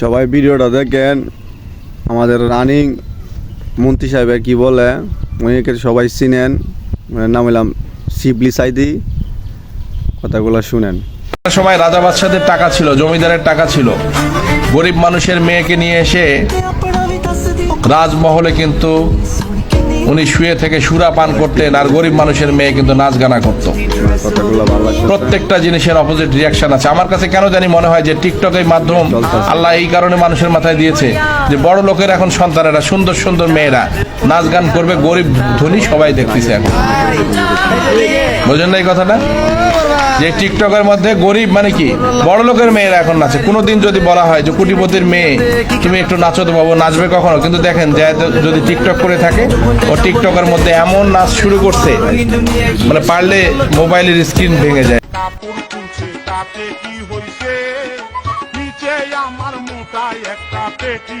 সবাই ভিডিওটা দেখেন। আমাদের রানিং মন্ত্রী সাহেবের কি বলে উনিকে সবাই চিনেন। নাম হলাম শিবলি সাইদি। কথাগুলো শুনেন। সবাই রাজা বাদশাদের টাকা ছিল, জমিদারের টাকা ছিল। গরিব মানুষের মেয়েকে নিয়ে এসে রাজমহলে কিন্তু উনি শুয়ে থেকে সুরা পান করতেন আর গরিব মানুষের মেয়ে কিন্তু নাচ গানা করতো। প্রত্যেকটা জিনিসের অপোজিট রিয়াকশন আছে। আমার কাছে কেন জানি মনে হয় যে টিকটক এই মাধ্যম আল্লাহ এই কারণে মানুষের মাথায় দিয়েছে যে বড় লোকের এখন সন্তানেরা, সুন্দর সুন্দর মেয়েরা নাচ গান করবে, গরিব ধনী সবাই দেখতেছে এখন। বোঝেন না এই কথাটা? যে টিকটকের মধ্যে গরিব মানে কি? বড় লোকের মেয়েরা এখন নাচে। কোনোদিন যদি বলা হয় যে কোটিপতির মেয়ে, তুমি একটু নাচো তো বাবু, নাচবে কখনো? কিন্তু দেখেন, যে যদি টিকটক করে থাকে, ও টিকটকের মধ্যে এমন নাচ শুরু করছে মানে পারলে মোবাইলের স্ক্রিন ভেঙে যায়। আমার একটা পেটি